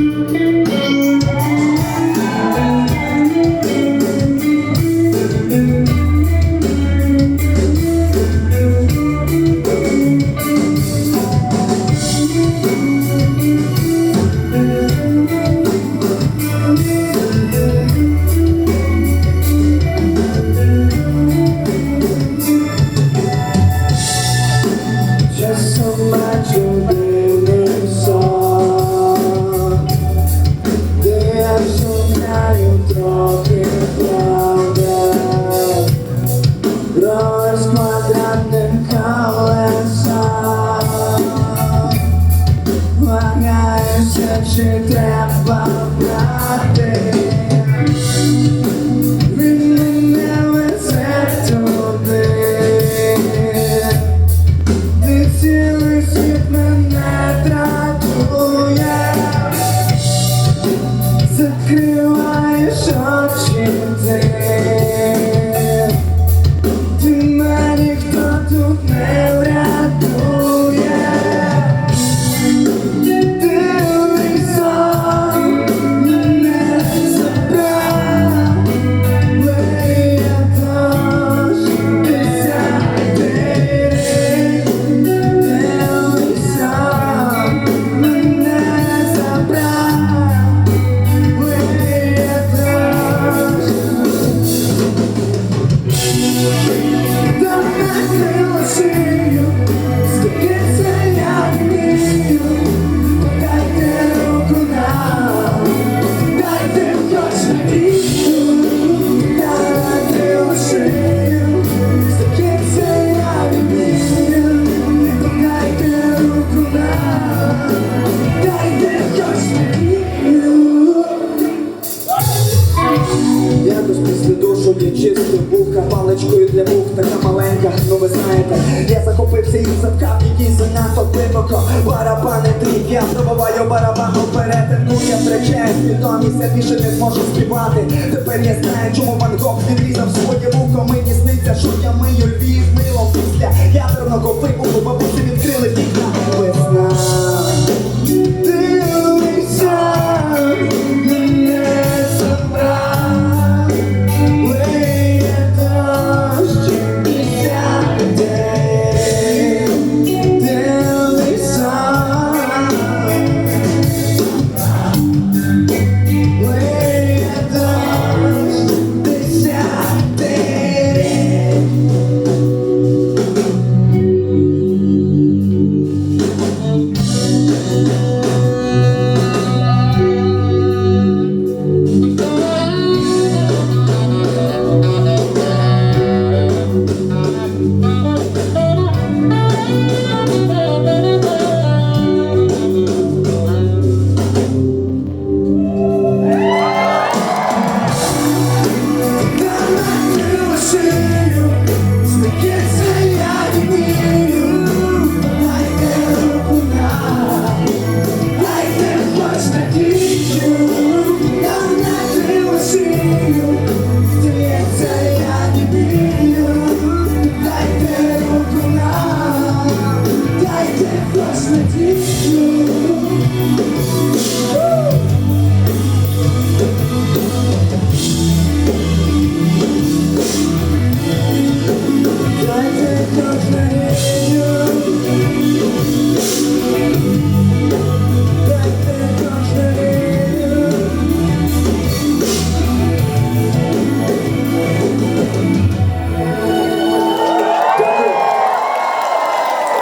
Música Він мене везе туди. Ти цілий Закриваєш очі Ти я пробиваю барабан перетинує втрачає свідомість, я більше не зможу співати. Тепер я знаю, чому Ван Гог відрізав своє вухо. Мені сниться, що я мию Львів милом після